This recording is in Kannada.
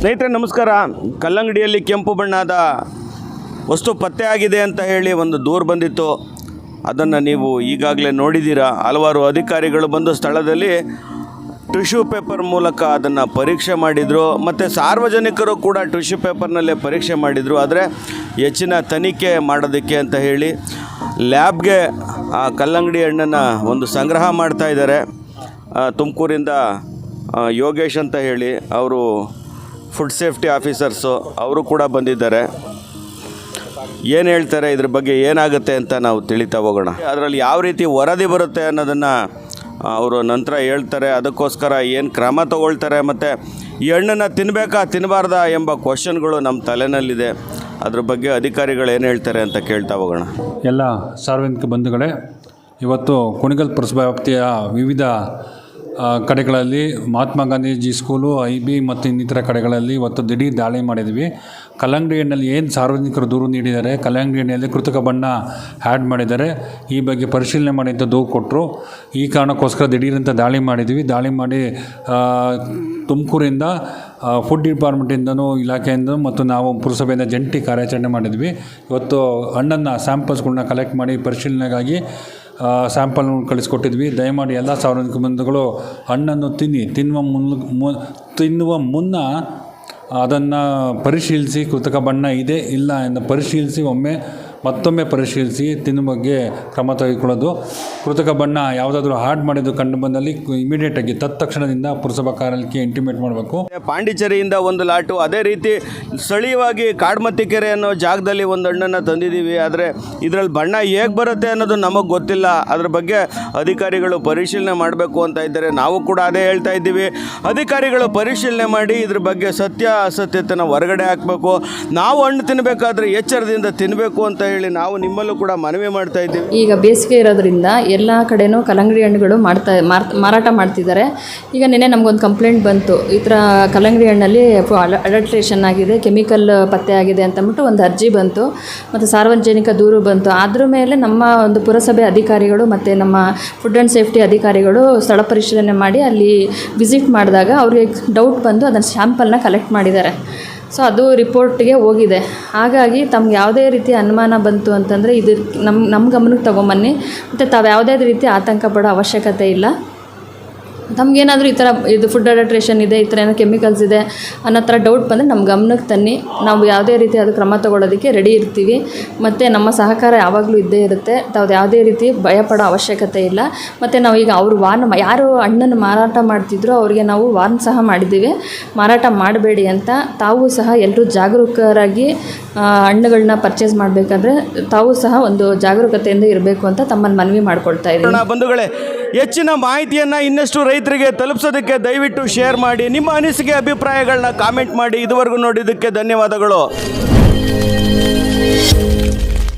ಸ್ನೇಹಿತರೆ, ನಮಸ್ಕಾರ. ಕಲ್ಲಂಗಡಿಯಲ್ಲಿ ಕೆಂಪು ಬಣ್ಣದ ವಸ್ತು ಪತ್ತೆಯಾಗಿದೆ ಅಂತ ಹೇಳಿ ಒಂದು ದೂರು ಬಂದಿತ್ತು. ಅದನ್ನು ನೀವು ಈಗಾಗಲೇ ನೋಡಿದ್ದೀರಾ. ಹಲವಾರು ಅಧಿಕಾರಿಗಳು ಬಂದು ಸ್ಥಳದಲ್ಲಿ ಟಿಶ್ಯೂ ಪೇಪರ್ ಮೂಲಕ ಅದನ್ನು ಪರೀಕ್ಷೆ ಮಾಡಿದರು. ಮತ್ತು ಸಾರ್ವಜನಿಕರು ಕೂಡ ಟಿಶ್ಯೂ ಪೇಪರ್ನಲ್ಲೇ ಪರೀಕ್ಷೆ ಮಾಡಿದರು. ಆದರೆ ಹೆಚ್ಚಿನ ತನಿಖೆ ಮಾಡೋದಕ್ಕೆ ಅಂತ ಹೇಳಿ ಲ್ಯಾಬ್ಗೆ ಆ ಕಲ್ಲಂಗಡಿ ಹಣ್ಣನ್ನು ಒಂದು ಸಂಗ್ರಹ ಮಾಡ್ತಾ ಇದ್ದಾರೆ. ತುಮಕೂರಿಂದ ಯೋಗೇಶ್ ಅಂತ ಹೇಳಿ ಅವರು ಫುಡ್ ಸೇಫ್ಟಿ ಆಫೀಸರ್ಸು ಅವರು ಕೂಡ ಬಂದಿದ್ದಾರೆ. ಏನು ಹೇಳ್ತಾರೆ ಇದ್ರ ಬಗ್ಗೆ ಏನಾಗುತ್ತೆ ಅಂತ ನಾವು ತಿಳಿತಾ ಹೋಗೋಣ. ಅದರಲ್ಲಿ ಯಾವ ರೀತಿ ವರದಿ ಬರುತ್ತೆ ಅನ್ನೋದನ್ನು ಅವರು ನಂತರ ಹೇಳ್ತಾರೆ. ಅದಕ್ಕೋಸ್ಕರ ಏನು ಕ್ರಮ ತಗೊಳ್ತಾರೆ ಮತ್ತು ಈ ಹಣ್ಣನ್ನು ತಿನ್ನಬೇಕಾ ತಿನ್ನಬಾರ್ದಾ ಎಂಬ ಕ್ವಶನ್ಗಳು ನಮ್ಮ ತಲೆನಲ್ಲಿದೆ. ಅದ್ರ ಬಗ್ಗೆ ಅಧಿಕಾರಿಗಳು ಏನು ಹೇಳ್ತಾರೆ ಅಂತ ಕೇಳ್ತಾ ಹೋಗೋಣ. ಎಲ್ಲ ಸಾರ್ವಜನಿಕ ಬಂಧುಗಳೇ, ಇವತ್ತು ಕುಣಿಗಲ್ ಪುರಸಭಾ ವ್ಯಾಪ್ತಿಯ ವಿವಿಧ ಕಡೆಗಳಲ್ಲಿ Mahatma Gandhiji school, I B ಮತ್ತು ಇನ್ನಿತರ ಕಡೆಗಳಲ್ಲಿ ಇವತ್ತು ದಿಢೀರ್ ದಾಳಿ ಮಾಡಿದ್ವಿ. ಕಲ್ಲಂಗಡಿ ಹಣ್ಣಲ್ಲಿ ಏನು ಸಾರ್ವಜನಿಕರು ದೂರು ನೀಡಿದ್ದಾರೆ ಕಲ್ಲಂಗಡಿ ಹಣ್ಣಲ್ಲಿ ಕೃತಕ ಬಣ್ಣ ಆ್ಯಡ್ ಮಾಡಿದ್ದಾರೆ. ಈ ಬಗ್ಗೆ ಪರಿಶೀಲನೆ ಮಾಡಿ ಅಂತ ದೂರು ಕೊಟ್ಟರು. ಈ ಕಾರಣಕ್ಕೋಸ್ಕರ ದಿಢೀರಂತ ದಾಳಿ ಮಾಡಿದ್ವಿ. ದಾಳಿ ಮಾಡಿ ತುಮಕೂರಿಂದ ಫುಡ್ ಡಿಪಾರ್ಟ್ಮೆಂಟಿಂದನೂ ಇಲಾಖೆಯಿಂದ ಮತ್ತು ನಾವು ಪುರಸಭೆಯಿಂದ ಜಂಟಿ ಕಾರ್ಯಾಚರಣೆ ಮಾಡಿದ್ವಿ. ಇವತ್ತು ಹಣ್ಣನ್ನು ಸ್ಯಾಂಪಲ್ಸ್ಗಳನ್ನ ಕಲೆಕ್ಟ್ ಮಾಡಿ ಪರಿಶೀಲನೆಗಾಗಿ ಸ್ಯಾಂಪಲ್ ಕಳಿಸ್ಕೊಟ್ಟಿದ್ವಿ. ದಯಮಾಡಿ ಎಲ್ಲ ಸಾರ್ವಜನಿಕ ಬಂಧುಗಳು ಹಣ್ಣನ್ನು ತಿನ್ನಿ. ತಿನ್ನುವ ಮುನ್ನ ತಿನ್ನುವ ಮುನ್ನ ಅದನ್ನು ಪರಿಶೀಲಿಸಿ ಕೃತಕ ಬಣ್ಣ ಇದೆ, ಇಲ್ಲ ಎಂದು ಪರಿಶೀಲಿಸಿ ಒಮ್ಮೆ ಮತ್ತೊಮ್ಮೆ ಪರಿಶೀಲಿಸಿ ತಿನ್ನು ಬಗ್ಗೆ ಕ್ರಮ ತೆಗೆದುಕೊಳ್ಳೋದು. ಕೃತಕ ಬಣ್ಣ ಯಾವುದಾದ್ರೂ ಹಾರ್ಡ್ ಮಾಡಿದ್ದು ಕಂಡು ಬಂದಲ್ಲಿ ಇಮಿಡಿಯೇಟಾಗಿ ತತ್ಕ್ಷಣದಿಂದ ಪುರಸಭಾ ಕಾರ್ಯಾಲಯಕ್ಕೆ ಇಂಟಿಮೇಟ್ ಮಾಡಬೇಕು. ಪಾಂಡಿಚೇರಿಯಿಂದ ಒಂದು ಲಾಟು. ಅದೇ ರೀತಿ ಸ್ಥಳೀಯವಾಗಿ ಕಾಡ್ಮತ್ತಿಕೆರೆ ಅನ್ನೋ ಜಾಗದಲ್ಲಿ ಒಂದು ಹಣ್ಣನ್ನು ತಂದಿದ್ದೀವಿ. ಆದರೆ ಇದರಲ್ಲಿ ಬಣ್ಣ ಹೇಗೆ ಬರುತ್ತೆ ಅನ್ನೋದು ನಮಗೆ ಗೊತ್ತಿಲ್ಲ. ಅದ್ರ ಬಗ್ಗೆ ಅಧಿಕಾರಿಗಳು ಪರಿಶೀಲನೆ ಮಾಡಬೇಕು ಅಂತ ಇದ್ದಾರೆ. ನಾವು ಕೂಡ ಅದೇ ಹೇಳ್ತಾ ಇದ್ದೀವಿ. ಅಧಿಕಾರಿಗಳು ಪರಿಶೀಲನೆ ಮಾಡಿ ಇದ್ರ ಬಗ್ಗೆ ಸತ್ಯ ಅಸತ್ಯತೆನ ಹೊರಗಡೆ ಹಾಕಬೇಕು. ನಾವು ಹಣ್ಣು ತಿನ್ನಬೇಕಾದ್ರೆ ಎಚ್ಚರದಿಂದ ತಿನ್ನಬೇಕು ಅಂತ ಹೇಳಿ ನಾವು ನಿಮ್ಮಲ್ಲೂ ಕೂಡ ಮನವಿ ಮಾಡ್ತಾ ಇದ್ದೀವಿ. ಈಗ ಬೇಸಿಗೆ ಇರೋದ್ರಿಂದ ಎಲ್ಲ ಕಡೆನೂ ಕಲ್ಲಂಗಡಿ ಹಣ್ಣುಗಳು ಮಾಡ್ತಾ ಮಾರ್ ಮಾರಾಟ ಮಾಡ್ತಿದ್ದಾರೆ. ಈಗ ನಿನ್ನೆ ನಮಗೊಂದು ಕಂಪ್ಲೇಂಟ್ ಬಂತು. ಈ ಥರ ಕಲ್ಲಂಗಡಿ ಹಣ್ಣಲ್ಲಿ ಅಡಲ್ಟ್ರೇಷನ್ ಆಗಿದೆ ಕೆಮಿಕಲ್ ಪತ್ತೆ ಆಗಿದೆ ಅಂತಂದ್ಬಿಟ್ಟು ಒಂದು ಅರ್ಜಿ ಬಂತು. ಮತ್ತು ಸಾರ್ವಜನಿಕ ದೂರು ಬಂತು. ಅದ್ರ ಮೇಲೆ ನಮ್ಮ ಒಂದು ಪುರಸಭೆ ಅಧಿಕಾರಿಗಳು ಮತ್ತು ನಮ್ಮ ಫುಡ್ ಆ್ಯಂಡ್ ಸೇಫ್ಟಿ ಅಧಿಕಾರಿಗಳು ಸ್ಥಳ ಪರಿಶೀಲನೆ ಮಾಡಿ ಅಲ್ಲಿ ವಿಸಿಟ್ ಮಾಡಿದಾಗ ಅವ್ರಿಗೆ ಡೌಟ್ ಬಂದು ಅದನ್ನು ಸ್ಯಾಂಪಲ್ನ ಕಲೆಕ್ಟ್ ಮಾಡಿದ್ದಾರೆ. ಸೊ ಅದು ರಿಪೋರ್ಟ್ಗೆ ಹೋಗಿದೆ. ಹಾಗಾಗಿ ತಮ್ಗೆ ಯಾವುದೇ ರೀತಿ ಅನುಮಾನ ಬಂತು ಅಂತಂದರೆ ಇದು ನಮ್ಮ ನಮ್ಮ ಗಮನಕ್ಕೆ ತೊಗೊಂಬನ್ನಿ. ಮತ್ತು ತಾವು ಯಾವುದೇ ರೀತಿ ಆತಂಕ ಪಡೋ ಅವಶ್ಯಕತೆ ಇಲ್ಲ. ತಮಗೇನಾದರೂ ಈ ಥರ ಇದು ಫುಡ್ ಅಡಲ್ಟ್ರೇಷನ್ ಇದೆ, ಈ ಥರ ಏನೋ ಕೆಮಿಕಲ್ಸ್ ಇದೆ ಅನ್ನೋ ಥರ ಡೌಟ್ ಬಂದರೆ ನಮ್ಮ ಗಮನಕ್ಕೆ ತನ್ನಿ. ನಾವು ಯಾವುದೇ ರೀತಿ ಅದು ಕ್ರಮ ತಗೊಳ್ಳೋದಕ್ಕೆ ರೆಡಿ ಇರ್ತೀವಿ. ಮತ್ತು ನಮ್ಮ ಸಹಕಾರ ಯಾವಾಗಲೂ ಇದ್ದೇ ಇರುತ್ತೆ. ತಾವು ಯಾವುದೇ ರೀತಿ ಭಯಪಡೋ ಅವಶ್ಯಕತೆ ಇಲ್ಲ. ಮತ್ತು ನಾವು ಈಗ ಅವರು ವಾರ್ನ್ ಯಾರು ಹಣ್ಣನ್ನು ಮಾರಾಟ ಮಾಡ್ತಿದ್ರು ಅವರಿಗೆ ನಾವು ವಾರ್ನ್ ಸಹ ಮಾಡಿದ್ದೀವಿ. ಮಾರಾಟ ಮಾಡಬೇಡಿ ಅಂತ ತಾವು ಸಹ ಎಲ್ಲರೂ ಜಾಗರೂಕರಾಗಿ ಹಣ್ಣುಗಳನ್ನ ಪರ್ಚೇಸ್ ಮಾಡಬೇಕಾದ್ರೆ ತಾವು ಸಹ ಒಂದು ಜಾಗರೂಕತೆಯಿಂದ ಇರಬೇಕು ಅಂತ ತಮ್ಮನ್ನು ಮನವಿ ಮಾಡ್ಕೊಳ್ತಾ ಇದ್ದೀವಿ ಬಂಧುಗಳೇ ಹೆಚ್ಚಿನ ಮಾಹಿತಿಯನ್ನು ಇನ್ನಷ್ಟು ರೈತರಿಗೆ ತಲುಪಿಸೋದಕ್ಕೆ ದಯವಿಟ್ಟು ಶೇರ್ ಮಾಡಿ. ನಿಮ್ಮ ಅನಿಸಿಕೆ, ಅಭಿಪ್ರಾಯಗಳನ್ನ ಕಾಮೆಂಟ್ ಮಾಡಿ. ಇದುವರೆಗೂ ನೋಡಿದ್ದಕ್ಕೆ ಧನ್ಯವಾದಗಳು.